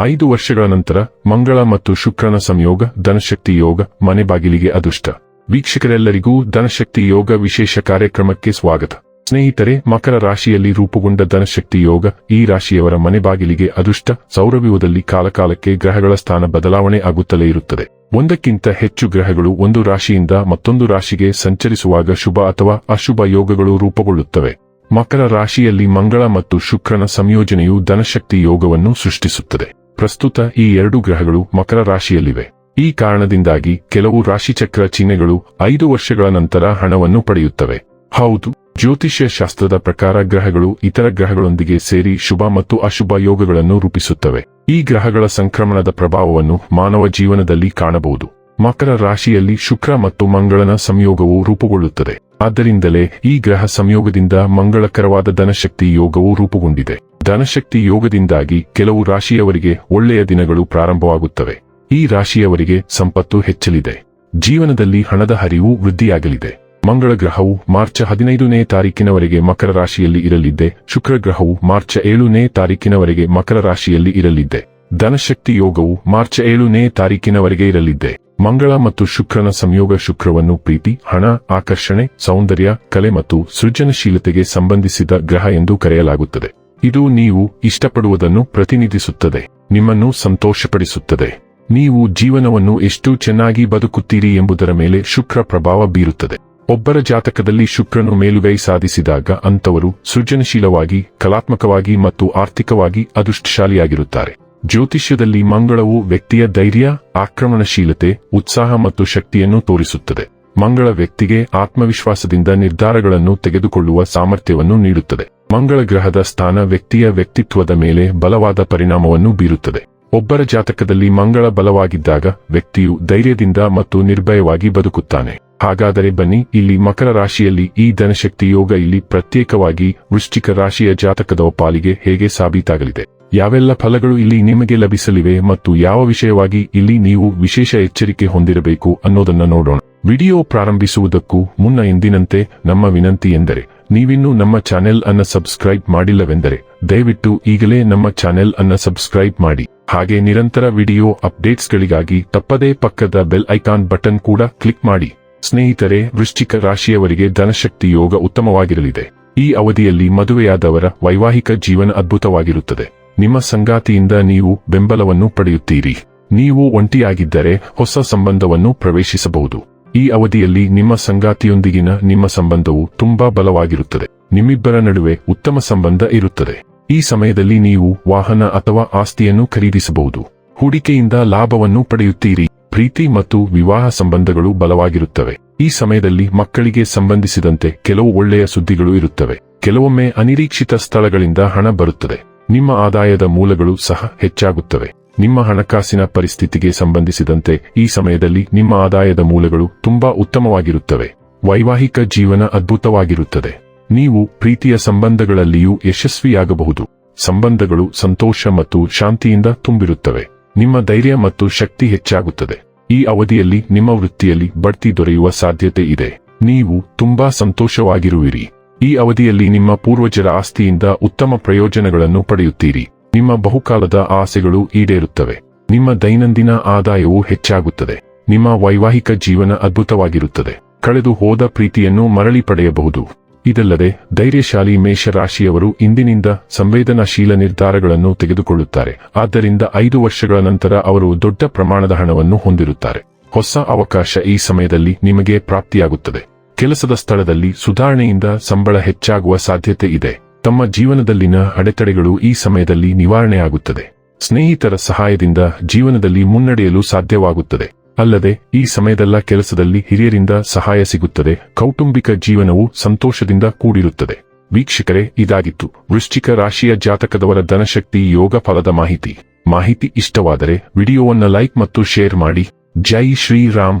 ಐದು ವರ್ಷಗಳ ನಂತರ, ಮಂಗಳ ಮತ್ತು ಶುಕ್ರನ ಸಂಯೋಗ, ಧನಶಕ್ತಿ ಯೋಗ, ಮನೆ ಬಾಗಿಲಿಗೆ ಅದೃಷ್ಟ. ವೀಕ್ಷಕರೆಲ್ಲರಿಗೂ ಧನಶಕ್ತಿ ಯೋಗ ವಿಶೇಷ ಕಾರ್ಯಕ್ರಮಕ್ಕೆ ಸ್ವಾಗತ. ಸ್ನೇಹಿತರೆ, ಮಕರ ರಾಶಿಯಲ್ಲಿ ರೂಪುಗೊಂಡ ಧನಶಕ್ತಿ ಯೋಗ, ಈ ರಾಶಿಯವರ ಮನೆ ಬಾಗಿಲಿಗೆ ಅದೃಷ್ಟ, ಸೌರವ್ಯೂಹದಲ್ಲಿ ಕಾಲಕಾಲಕ್ಕೆ ಗ್ರಹಗಳ ಸ್ಥಾನ ಬದಲಾವಣೆ ಆಗುತ್ತಲೇ ಇರುತ್ತದೆ. ಒಂದಕ್ಕಿಂತ ಹೆಚ್ಚು ಗ್ರಹಗಳು ಒಂದು ರಾಶಿಯಿಂದ ಮತ್ತೊಂದು ರಾಶಿಗೆ ಸಂಚರಿಸುವಾಗ ಶುಭ ಅಥವಾ ಅಶುಭ ಯೋಗಗಳು ರೂಪುಗೊಳ್ಳುತ್ತವೆ. ಮಕರ ರಾಶಿಯಲ್ಲಿ ಮಂಗಳ ಮತ್ತು ಶುಕ್ರನ ಸಂಯೋಜನೆಯು ಧನಶಕ್ತಿ ಯೋಗವನ್ನು ಸೃಷ್ಟಿಸುತ್ತದೆ. ಪ್ರಸ್ತುತ ಈ ಎರಡು ಗ್ರಹಗಳು ಮಕರ ರಾಶಿಯಲ್ಲಿವೆ. ಈ ಕಾರಣದಿಂದಾಗಿ ಕೆಲವು ರಾಶಿಚಕ್ರ ಚಿಹ್ನೆಗಳು ಐದು ವರ್ಷಗಳ ನಂತರ ಹಣವನ್ನು ಪಡೆಯುತ್ತವೆ. ಹೌದು, ಜ್ಯೋತಿಷ್ಯ ಶಾಸ್ತ್ರದ ಪ್ರಕಾರ ಗ್ರಹಗಳು ಇತರ ಗ್ರಹಗಳೊಂದಿಗೆ ಸೇರಿ ಶುಭ ಮತ್ತು ಅಶುಭ ಯೋಗಗಳನ್ನು ರೂಪಿಸುತ್ತವೆ. ಈ ಗ್ರಹಗಳ ಸಂಕ್ರಮಣದ ಪ್ರಭಾವವನ್ನು ಮಾನವ ಜೀವನದಲ್ಲಿ ಕಾಣಬಹುದು. ಮಕರ ರಾಶಿಯಲ್ಲಿ ಶುಕ್ರ ಮತ್ತು ಮಂಗಳನ ಸಂಯೋಗವು ರೂಪುಗೊಳ್ಳುತ್ತದೆ. ಆದ್ದರಿಂದಲೇ ಈ ಗ್ರಹ ಸಂಯೋಗದಿಂದ ಮಂಗಳಕರವಾದ ಧನಶಕ್ತಿ ಯೋಗವು ರೂಪುಗೊಂಡಿದೆ. ಧನಶಕ್ತಿ ಯೋಗದಿಂದಾಗಿ ಕೆಲವು ರಾಶಿಯವರಿಗೆ ಒಳ್ಳೆಯ ದಿನಗಳು ಪ್ರಾರಂಭವಾಗುತ್ತವೆ. ಈ ರಾಶಿಯವರಿಗೆ ಸಂಪತ್ತು ಹೆಚ್ಚಲಿದೆ. ಜೀವನದಲ್ಲಿ ಹಣದ ಹರಿವು ವೃದ್ಧಿಯಾಗಲಿದೆ. ಮಂಗಳ ಗ್ರಹವು ಮಾರ್ಚ್ ಹದಿನೈದನೇ ತಾರೀಕಿನವರೆಗೆ ಮಕರ ರಾಶಿಯಲ್ಲಿ ಇರಲಿದ್ದೆ. ಶುಕ್ರ ಗ್ರಹವು ಮಾರ್ಚ್ ಏಳನೇ ತಾರೀಕಿನವರೆಗೆ ಮಕರ ರಾಶಿಯಲ್ಲಿ ಇರಲಿದ್ದೆ. ಧನಶಕ್ತಿ ಯೋಗವು ಮಾರ್ಚ್ ಏಳನೇ ತಾರೀಕಿನವರೆಗೆ ಇರಲಿದ್ದೆ. ಮಂಗಳ ಮತ್ತು ಶುಕ್ರನ ಸಂಯೋಗ ಶುಕ್ರವನ್ನು ಪ್ರೀತಿ, ಹಣ, ಆಕರ್ಷಣೆ, ಸೌಂದರ್ಯ, ಕಲೆ ಮತ್ತು ಸೃಜನಶೀಲತೆಗೆ ಸಂಬಂಧಿಸಿದ ಗ್ರಹ ಎಂದು ಕರೆಯಲಾಗುತ್ತದೆ. ಇದು ನೀವು ಇಷ್ಟಪಡುವುದನ್ನು ಪ್ರತಿನಿಧಿಸುತ್ತದೆ, ನಿಮ್ಮನ್ನು ಸಂತೋಷಪಡಿಸುತ್ತದೆ. ನೀವು ಜೀವನವನ್ನು ಎಷ್ಟು ಚೆನ್ನಾಗಿ ಬದುಕುತ್ತೀರಿ ಎಂಬುದರ ಮೇಲೆ ಶುಕ್ರ ಪ್ರಭಾವ ಬೀರುತ್ತದೆ. ಒಬ್ಬರ ಜಾತಕದಲ್ಲಿ ಶುಕ್ರನು ಮೇಲುಗೈ ಸಾಧಿಸಿದಾಗ ಅಂತವರು ಸೃಜನಶೀಲವಾಗಿ, ಕಲಾತ್ಮಕವಾಗಿ ಮತ್ತು ಆರ್ಥಿಕವಾಗಿ ಅದೃಷ್ಟಶಾಲಿಯಾಗಿರುತ್ತಾರೆ. ಜ್ಯೋತಿಷ್ಯದಲ್ಲಿ ಮಂಗಳವು ವ್ಯಕ್ತಿಯ ಧೈರ್ಯ, ಆಕ್ರಮಣಶೀಲತೆ, ಉತ್ಸಾಹ ಮತ್ತು ಶಕ್ತಿಯನ್ನು ತೋರಿಸುತ್ತದೆ. ಮಂಗಳ ವ್ಯಕ್ತಿಗೆ ಆತ್ಮವಿಶ್ವಾಸದಿಂದ ನಿರ್ಧಾರಗಳನ್ನು ತೆಗೆದುಕೊಳ್ಳುವ ಸಾಮರ್ಥ್ಯವನ್ನು ನೀಡುತ್ತದೆ. ಮಂಗಳ ಗ್ರಹದ ಸ್ಥಾನ ವ್ಯಕ್ತಿಯ ವ್ಯಕ್ತಿತ್ವದ ಮೇಲೆ ಬಲವಾದ ಪರಿಣಾಮವನ್ನು ಬೀರುತ್ತದೆ. ಒಬ್ಬರ ಜಾತಕದಲ್ಲಿ ಮಂಗಳ ಬಲವಾಗಿದ್ದಾಗ ವ್ಯಕ್ತಿಯು ಧೈರ್ಯದಿಂದ ಮತ್ತು ನಿರ್ಭಯವಾಗಿ ಬದುಕುತ್ತಾನೆ. ಹಾಗಾದರೆ ಬನ್ನಿ, ಇಲ್ಲಿ ಮಕರ ರಾಶಿಯಲ್ಲಿ ಈ ಧನಶಕ್ತಿ ಯೋಗ ಇಲ್ಲಿ ಪ್ರತ್ಯೇಕವಾಗಿ ವೃಶ್ಚಿಕ ರಾಶಿಯ ಜಾತಕದ ಪಾಲಿಗೆ ಹೇಗೆ ಸಾಬೀತಾಗಲಿದೆ? ಯಾವೆಲ್ಲ ಫಲಗಳು ಇಲ್ಲಿ ನಿಮಗೆ ಲಭಿಸಲಿವೆ ಮತ್ತು ಯಾವ ವಿಷಯವಾಗಿ ಇಲ್ಲಿ ನೀವು ವಿಶೇಷ ಎಚ್ಚರಿಕೆ ಹೊಂದಿರಬೇಕು ಅನ್ನೋದನ್ನ ನೋಡೋಣ. ವಿಡಿಯೋ ಪ್ರಾರಂಭಿಸುವುದಕ್ಕೂ ಮುನ್ನ ಎಂದಿನಂತೆ ನಮ್ಮ ವಿನಂತಿ ಎಂದರೆ, ನೀವಿನ್ನೂ ನಮ್ಮ ಚಾನೆಲ್ ಅನ್ನ ಸಬ್ಸ್ಕ್ರೈಬ್ ಮಾಡಿಲ್ಲವೆಂದರೆ, ದಯವಿಟ್ಟು ಈಗಲೇ ನಮ್ಮ ಚಾನೆಲ್ ಅನ್ನ ಸಬ್ಸ್ಕ್ರೈಬ್ ಮಾಡಿ. ಹಾಗೆ ನಿರಂತರ ವಿಡಿಯೋ ಅಪ್ಡೇಟ್ಸ್ಗಳಿಗಾಗಿ ತಪ್ಪದೇ ಪಕ್ಕದ ಬೆಲ್ ಐಕಾನ್ ಬಟನ್ ಕೂಡ ಕ್ಲಿಕ್ ಮಾಡಿ. ಸ್ನೇಹಿತರೆ, ವೃಶ್ಚಿಕ ರಾಶಿಯವರಿಗೆ ಧನಶಕ್ತಿ ಯೋಗ ಉತ್ತಮವಾಗಿರಲಿದೆ. ಈ ಅವಧಿಯಲ್ಲಿ ಮದುವೆಯಾದವರ ವೈವಾಹಿಕ ಜೀವನ ಅದ್ಭುತವಾಗಿರುತ್ತದೆ. ನಿಮ್ಮ ಸಂಗಾತಿಯಿಂದ ನೀವು ಬೆಂಬಲವನ್ನು ಪಡೆಯುತ್ತೀರಿ. ನೀವು ಒಂಟಿಯಾಗಿದ್ದರೆ ಹೊಸ ಸಂಬಂಧವನ್ನು ಪ್ರವೇಶಿಸಬಹುದು. ಈ ಅವಧಿಯಲ್ಲಿ ನಿಮ್ಮ ಸಂಗಾತಿಯೊಂದಿಗಿನ ನಿಮ್ಮ ಸಂಬಂಧವು ತುಂಬಾ ಬಲವಾಗಿರುತ್ತದೆ. ನಿಮ್ಮಿಬ್ಬರ ನಡುವೆ ಉತ್ತಮ ಸಂಬಂಧ ಇರುತ್ತದೆ. ಈ ಸಮಯದಲ್ಲಿ ನೀವು ವಾಹನ ಅಥವಾ ಆಸ್ತಿಯನ್ನು ಖರೀದಿಸಬಹುದು. ಹೂಡಿಕೆಯಿಂದ ಲಾಭವನ್ನು ಪಡೆಯುತ್ತೀರಿ. ಪ್ರೀತಿ ಮತ್ತು ವಿವಾಹ ಸಂಬಂಧಗಳು ಬಲವಾಗಿರುತ್ತವೆ. ಈ ಸಮಯದಲ್ಲಿ ಮಕ್ಕಳಿಗೆ ಸಂಬಂಧಿಸಿದಂತೆ ಕೆಲವು ಒಳ್ಳೆಯ ಸುದ್ದಿಗಳು ಇರುತ್ತವೆ. ಕೆಲವೊಮ್ಮೆ ಅನಿರೀಕ್ಷಿತ ಸ್ಥಳಗಳಿಂದ ಹಣ ಬರುತ್ತದೆ. ನಿಮ್ಮ ಆದಾಯದ ಮೂಲಗಳು ಸಹ ಹೆಚ್ಚಾಗುತ್ತವೆ. ನಿಮ್ಮ ಹಣಕಾಸಿನ ಪರಿಸ್ಥಿತಿಗೆ ಸಂಬಂಧಿಸಿದಂತೆ ಈ ಸಮಯದಲ್ಲಿ ನಿಮ್ಮ ಆದಾಯದ ಮೂಲಗಳು ತುಂಬಾ ಉತ್ತಮವಾಗಿರುತ್ತವೆ. ವೈವಾಹಿಕ ಜೀವನ ಅದ್ಭುತವಾಗಿರುತ್ತದೆ. ನೀವು ಪ್ರೀತಿಯ ಸಂಬಂಧಗಳಲ್ಲಿಯೂ ಯಶಸ್ವಿಯಾಗಬಹುದು. ಸಂಬಂಧಗಳು ಸಂತೋಷ ಮತ್ತು ಶಾಂತಿಯಿಂದ ತುಂಬಿರುತ್ತವೆ. ನಿಮ್ಮ ಧೈರ್ಯ ಮತ್ತು ಶಕ್ತಿ ಹೆಚ್ಚಾಗುತ್ತದೆ. ಈ ಅವಧಿಯಲ್ಲಿ ನಿಮ್ಮ ವೃತ್ತಿಯಲ್ಲಿ ಬಡ್ತಿ ದೊರೆಯುವ ಸಾಧ್ಯತೆ ಇದೆ. ನೀವು ತುಂಬಾ ಸಂತೋಷವಾಗಿರುವಿರಿ. ಈ ಅವಧಿಯಲ್ಲಿ ನಿಮ್ಮ ಪೂರ್ವಜರ ಆಸ್ತಿಯಿಂದ ಉತ್ತಮ ಪ್ರಯೋಜನಗಳನ್ನು ಪಡೆಯುತ್ತೀರಿ. ನಿಮ್ಮ ಬಹುಕಾಲದ ಆಸೆಗಳು ಈಡೇರುತ್ತವೆ. ನಿಮ್ಮ ದೈನಂದಿನ ಆದಾಯವು ಹೆಚ್ಚಾಗುತ್ತದೆ. ನಿಮ್ಮ ವೈವಾಹಿಕ ಜೀವನ ಅದ್ಭುತವಾಗಿರುತ್ತದೆ. ಕಳೆದು ಹೋದ ಪ್ರೀತಿಯನ್ನು ಮರಳಿ ಪಡೆಯಬಹುದು. ಇದಲ್ಲದೆ, ಧೈರ್ಯಶಾಲಿ ಮೇಷರಾಶಿಯವರು ಇಂದಿನಿಂದ ಸಂವೇದನಾಶೀಲ ನಿರ್ಧಾರಗಳನ್ನು ತೆಗೆದುಕೊಳ್ಳುತ್ತಾರೆ. ಆದ್ದರಿಂದ ಐದು ವರ್ಷಗಳ ನಂತರ ಅವರು ದೊಡ್ಡ ಪ್ರಮಾಣದ ಹಣವನ್ನು ಹೊಂದಿರುತ್ತಾರೆ. ಹೊಸ ಅವಕಾಶ ಈ ಸಮಯದಲ್ಲಿ ನಿಮಗೆ ಪ್ರಾಪ್ತಿಯಾಗುತ್ತದೆ. ಕೆಲಸದ ಸ್ಥಳದಲ್ಲಿ ಸುಧಾರಣೆಯಿಂದ ಸಂಬಳ ಹೆಚ್ಚಾಗುವ ಸಾಧ್ಯತೆ ಇದೆ. ತಮ್ಮ ಜೀವನದಲ್ಲಿನ ಅಡೆತಡೆಗಳು ಈ ಸಮಯದಲ್ಲಿ ನಿವಾರಣೆಯಾಗುತ್ತದೆ. ಸ್ನೇಹಿತರ ಸಹಾಯದಿಂದ ಜೀವನದಲ್ಲಿ ಮುನ್ನಡೆಯಲು ಸಾಧ್ಯವಾಗುತ್ತದೆ. ಅಲ್ಲದೆ, ಈ ಸಮಯದಲ್ಲ ಕೆಲಸದಲ್ಲಿ ಹಿರಿಯರಿಂದ ಸಹಾಯ ಸಿಗುತ್ತದೆ. ಕೌಟುಂಬಿಕ ಜೀವನವು ಸಂತೋಷದಿಂದ ಕೂಡಿರುತ್ತದೆ. ವೀಕ್ಷಕರೇ, ಇದಾಗಿತ್ತು ವೃಶ್ಚಿಕ ರಾಶಿಯ ಜಾತಕದವರ ಧನಶಕ್ತಿ ಯೋಗ ಫಲದ ಮಾಹಿತಿ. ಮಾಹಿತಿ ಇಷ್ಟವಾದರೆ ವಿಡಿಯೋವನ್ನು ಲೈಕ್ ಮತ್ತು ಶೇರ್ ಮಾಡಿ. ಜೈ ಶ್ರೀರಾಮ್.